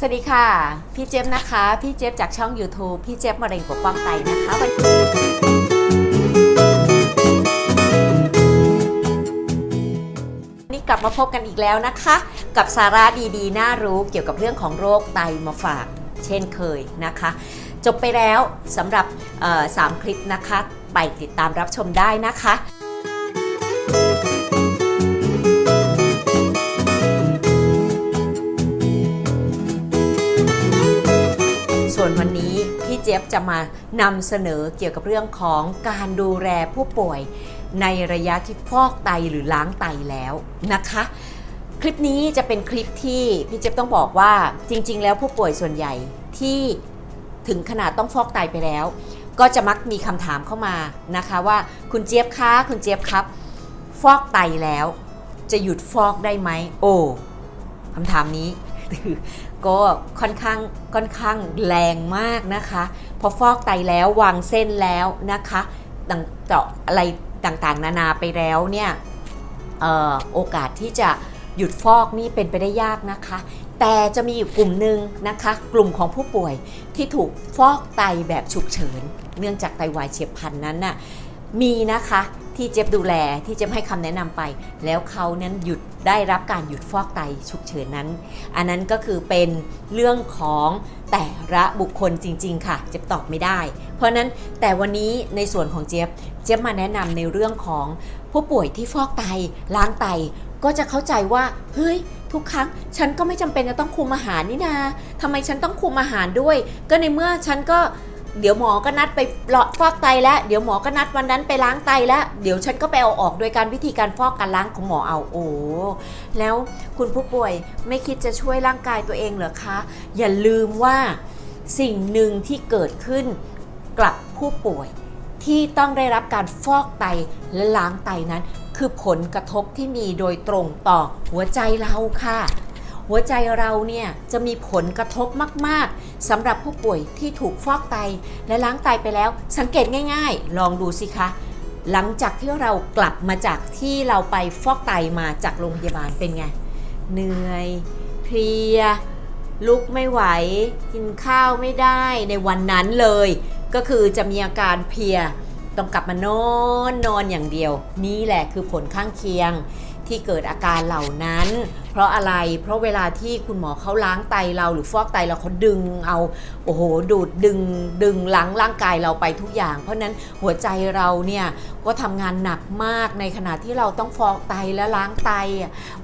สวัสดีค่ะ พี่เจฟนะคะ พี่เจฟจากช่อง YouTube พี่เจฟมะเร็งปกป้องไตนะคะวันนี้กลับมาพบกันอีกแล้วนะคะ กับสาระดีๆ น่ารู้เกี่ยวกับเรื่องของโรคไตมาฝาก เช่นเคยนะคะ จบไปแล้วสำหรับสามคลิปนะคะ ไปติดตามรับชมได้นะคะ วนวันนี้พี่เจี๊ยบจะมานำเสนอเกี่ยวกับเรื่องของการดูแลผู้ป่วย ในระยะที่ฟอกไตหรือล้างไตแล้วนะคะ คลิปนี้จะเป็นคลิปที่พี่เจี๊ยบต้องบอกว่าจริง ๆ แล้วผู้ป่วยส่วนใหญ่ที่ถึงขนาดต้องฟอกไตไปแล้ว ก็จะมักมีคำถามเข้ามานะคะว่าคุณเจี๊ยบคะคุณเจี๊ยบครับ ฟอกไตแล้ว จะหยุดฟอกได้ไหมโอ้คำถามนี้ ก็ค่อนข้างค่อนข้างแรงมากนะคะ พอฟอกไตแล้ววางเส้นแล้วนะคะต่างเจาะอะไรต่างๆ นานาไปแล้วเนี่ยออโอกาสที่จะหยุดฟอกนี่เป็นไปได้ยากนะคะ แต่จะมีอยู่กลุ่มหนึ่งนะคะ กลุ่มของผู้ป่วยที่ถูกฟอกไตแบบฉุกเฉิน เนื่องจากไตวายเฉียบพลันนั้นน่ะมีนะคะ ที่เจ็บดูแลที่เจ็บให้คำแนะนำไป แล้วเขานั้นหยุดได้รับการหยุดฟอกไตฉุกเฉินนั้น อันนั้นก็คือเป็นเรื่องของแต่ละบุคคลจริง ๆ ค่ะ เจ็บตอบไม่ได้ เพราะนั้นแต่วันนี้ในส่วนของเจี๊ยบเจี๊ยบมาแนะนำในเรื่องของผู้ป่วยที่ฟอกไตล้างไตก็จะเข้าใจว่าเฮ้ยทุกครั้งฉันก็ไม่จำเป็นจะต้องคุมอาหารนี่นาทำไมฉันต้องคุมอาหารด้วย ก็ในเมื่อฉันก็ เดี๋ยวหมอก็นัดไปหลอดฟอกไตแล้วเดี๋ยวหมอก็นัดวันนั้นไปล้างไตแล้วเดี๋ยวฉันก็ไปเอาออกโดยการวิธีการฟอกการล้างของหมอเอาโอ้แล้วคุณผู้ป่วยไม่คิดจะช่วยร่างกายตัวเองเหรอคะ อย่าลืมว่าสิ่งหนึ่งที่เกิดขึ้นกับผู้ป่วยที่ต้องได้รับการฟอกไตและล้างไตนั้น คือผลกระทบที่มีโดยตรงต่อหัวใจเราค่ะ หัวใจเราเนี่ยจะมีผลกระทบมาก ๆสำหรับผู้ป่วยที่ถูกฟอกไตและล้างไตไปแล้ว สังเกตง่าย ๆ ลองดูสิคะ หลังจากที่เรากลับมาจากที่เราไปฟอกไตมาจากโรงพยาบาลเป็นไง เหนื่อยเพลียลุกไม่ไหว กินข้าวไม่ได้ในวันนั้นเลย ก็คือจะมีอาการเพลีย ต้องกลับมานอนนอนอย่างเดียว นี่แหละคือผลข้างเคียง ที่เกิดอาการเหล่านั้น เพราะอะไรเพราะเวลาที่คุณหมอเขาล้างไตเราหรือฟอกไตเราเขาดึงเอาโอ้โหดูดดึงดึงล้างร่างกายเราไปทุกอย่าง เพราะนั้นหัวใจเราเนี่ยก็ทำงานหนักมากในขณะที่เราต้องฟอกไตและล้างไต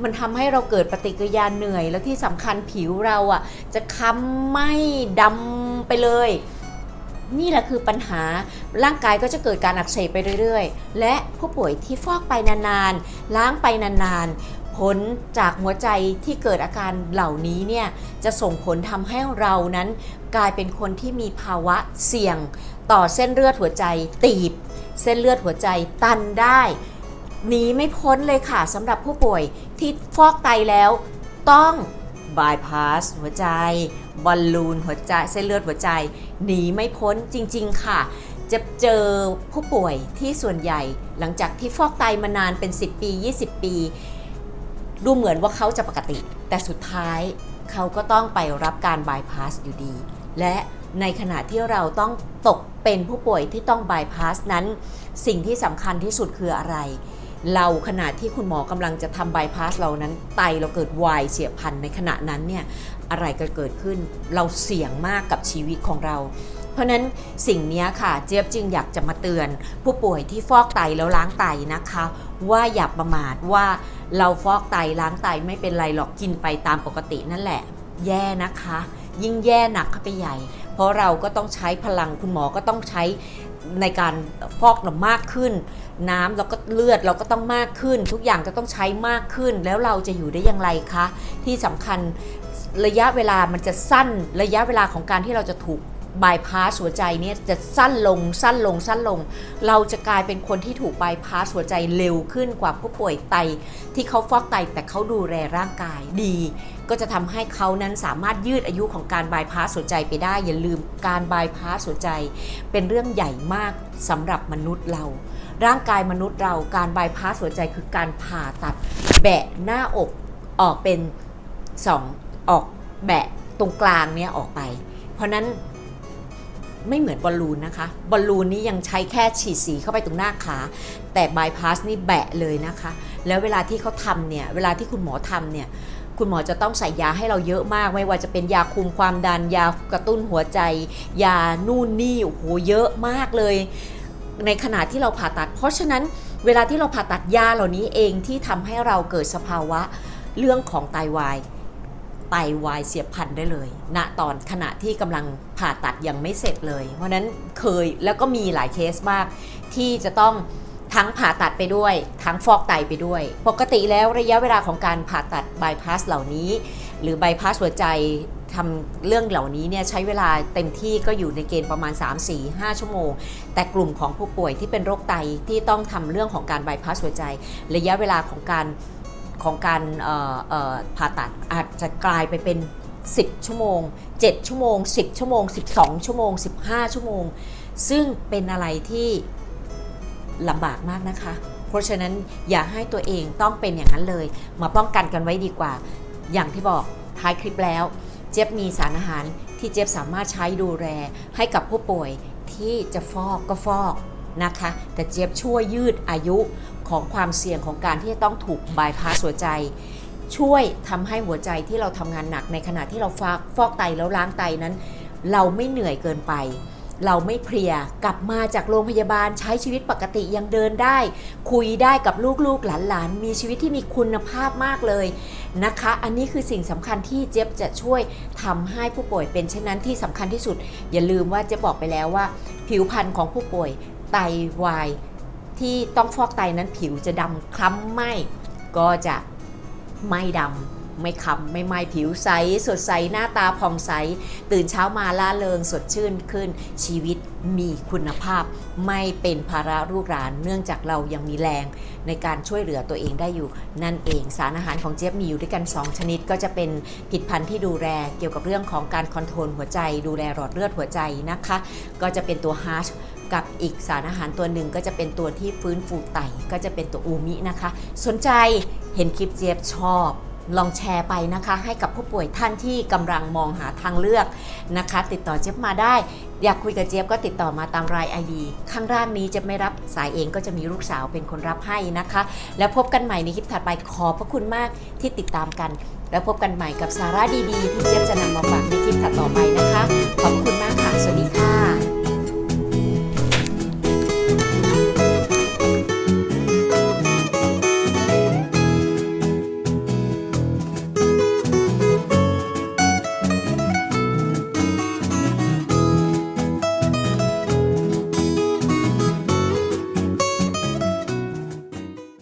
มันทำให้เราเกิดปฏิกิริยาเหนื่อย แล้วที่สำคัญผิวเราอะจะค้ำไหม้ดำไปเลย นี่แหละคือปัญหาร่างกายก็จะเกิดการอักเสบไปเรื่อยๆ และผู้ป่วยที่ฟอกไปนานๆ ล้างไปนานๆ ผลจากหัวใจที่เกิดอาการเหล่านี้เนี่ยจะส่งผลทำให้เรานั้น กลายเป็นคนที่มีภาวะเสี่ยง ต่อเส้นเลือดหัวใจตีบ เส้นเลือดหัวใจตันได้หนีไม่พ้นเลยค่ะสำหรับผู้ป่วยที่ฟอกไตแล้วต้อง บายพาสหัวใจ บอลลูนหัวใจเส้นเลือดหัวใจ หนีไม่พ้นจริง ๆ ค่ะ จะเจอผู้ป่วยที่ส่วนใหญ่ หลังจากที่ฟอกไตมานานเป็น 10 ปี 20 ปี ดูเหมือนว่าเขาจะปกติ แต่สุดท้ายเขาก็ต้องไปรับการบายพาสอยู่ดี และในขณะที่เราต้องตกเป็นผู้ป่วยที่ต้องบายพาสนั้น สิ่งที่สำคัญที่สุดคืออะไร เราขณะที่คุณหมอกำลังจะทำบายพาสเรานั้นไตเราเกิดวายเฉียบพลันในขณะนั้นเนี่ยอะไรก็เกิดขึ้นเราเสี่ยงมากกับชีวิตของเรา เพราะฉะนั้นสิ่งนี้ค่ะเจี๊ยบจึงอยากจะมาเตือน ผู้ป่วยที่ฟอกไตแล้วล้างไตนะคะ ว่าอย่าประมาทว่าเราฟอกไตล้างไตไม่เป็นไรหรอกกินไปตามปกตินั่นแหละ แย่นะคะ ยิ่งแย่หนักเข้าไปใหญ่ เพราะเราก็ต้องใช้พลังคุณหมอก็ต้องใช้ในการฟอกเรามากขึ้น น้ำเราก็เลือดเราก็ต้องมากขึ้น ทุกอย่างก็ต้องใช้มากขึ้น แล้วเราจะอยู่ได้อย่างไรคะ ที่สำคัญระยะเวลามันจะสั้นระยะเวลาของการที่เราจะถูกบายพาสหัวใจเนี่ยจะสั้นลงสั้นลงสั้นลง เราจะกลายเป็นคนที่ถูกบายพาสหัวใจเร็วขึ้นกว่าผู้ป่วยไต ที่เขาฟอกไตแต่เขาดูแลร่างกายดี ก็จะทำให้เขานั้นสามารถยืดอายุของการบายพาสหัวใจไปได้ อย่าลืมการบายพาสหัวใจ เป็นเรื่องใหญ่มากสำหรับมนุษย์เรา ร่างกายมนุษย์เราการบายพาสหัวใจคือการผ่าตัด แบะหน้าอกออกเป็นสองออกแบะตรงกลางเนี่ยออกไป เพราะนั้นไม่เหมือนบอลลูนนะคะ บอลลูนนี้ยังใช้แค่ฉีดสีเข้าไปตรงหน้าขา แต่บายพาสนี่แบะเลยนะคะ แล้วเวลาที่เขาทำเนี่ย เวลาที่คุณหมอทำเนี่ย คุณหมอจะต้องใส่ยาให้เราเยอะมาก ไม่ว่าจะเป็นยาคุมความดัน ยากระตุ้นหัวใจ ยานู่นนี่โอ้โหเยอะมากเลย ในขณะที่เราผ่าตัด เพราะฉะนั้นเวลาที่เราผ่าตัดยาเหล่านี้เองที่ทำให้เราเกิดสภาวะเรื่องของไตวายไตวายเสียบพันได้เลย ณ ตอนขณะที่กำลังผ่าตัดยังไม่เสร็จเลย เพราะฉะนั้นเคยแล้วก็มีหลายเคสมากที่จะต้อง ทั้งผ่าตัดไปด้วย ทั้งฟอกไตไปด้วย ปกติแล้วระยะเวลาของการผ่าตัดบายพาสเหล่านี้ หรือบายพาสหัวใจทำเรื่องเหล่านี้เนี่ยใช้เวลาเต็มที่ก็อยู่ในเกณฑ์ประมาณ 3-4-5 ชั่วโมง แต่กลุ่มของผู้ป่วยที่เป็นโรคไตที่ต้องทำเรื่องของการบายพาสหัวใจ ระยะเวลาของการของการผ่าตัดอาจจะกลายไปเป็น 10 ชั่วโมง 7 ชั่วโมง 10 ชั่วโมง 12 ชั่วโมง 15 ชั่วโมง ซึ่งเป็นอะไรที่ ลำบากมากนะคะ เพราะฉะนั้นอย่าให้ตัวเองต้องเป็นอย่างนั้นเลย มาป้องกันกันไว้ดีกว่า อย่างที่บอกท้ายคลิปแล้ว เจี๊ยบมีสารอาหารที่เจี๊ยบสามารถใช้ดูแลให้กับผู้ป่วยที่จะฟอกก็ฟอกนะคะ แต่เจี๊ยบช่วยยืดอายุของความเสี่ยงของการที่จะต้องถูกบายพาสหัวใจ ช่วยทำให้หัวใจที่เราทำงานหนักในขณะที่เราฟอกฟอกไตแล้วล้างไตนั้น เราไม่เหนื่อยเกินไป เราไม่เพลียกลับมาจากโรงพยาบาลใช้ชีวิตปกติยังเดินได้ คุยได้กับลูกๆหลานๆ มีชีวิตที่มีคุณภาพมากเลยนะคะ อันนี้คือสิ่งสำคัญที่เจ๊บจะช่วยทำให้ผู้ป่วยเป็นเช่นนั้นที่สำคัญที่สุด อย่าลืมว่าเจะบอกไปแล้วว่า ผิวพรรณของผู้ป่วยไตวายที่ต้องฟอกไตนั้นผิวจะดำคล้ำไหมก็จะไม่ดำ ไม่คำไม่ไหม้ผิวใส สดใสหน้าตาผ่องใส ตื่นเช้ามาล่าเริงสดชื่นขึ้น ชีวิตมีคุณภาพ ไม่เป็นภาระลูกหลาน เนื่องจากเรายังมีแรง ในการช่วยเหลือตัวเองได้อยู่ นั่นเองสารอาหารของเจี๊ยบมีอยู่ด้วยกัน 2 ชนิดก็จะเป็นผลิดพันธุ์ที่ดูแลเกี่ยวกับเรื่องของการคอนโทรลหัวใจ ดูแลหลอดเลือดหัวใจนะคะ ก็จะเป็นตัวฮาร์ชกับอีกสารอาหารตัวหนึ่งก็จะเป็นตัวที่ฟื้นฟูไตก็จะเป็นตัวอูมินะคะ สนใจเห็นคลิปเจี๊ยบชอบ ลองแชร์ไปนะคะ ให้กับผู้ป่วยท่านที่กำลังมองหาทางเลือกนะคะ ติดต่อเจี๊ยบมาได้ อยากคุยกับเจี๊ยบก็ติดต่อมาตามราย ID ข้างล่างนี้จะไม่รับสายเองก็จะมีลูกสาวเป็นคนรับให้นะคะ แล้วพบกันใหม่ในคลิปถัดไปขอบพระคุณมากที่ติดตามกัน แล้วพบกันใหม่กับสาระดีๆ ที่เจี๊ยบจะนำมาฝากในคลิปถัดต่อไปนะคะขอบคุณมากค่ะสวัสดีค่ะ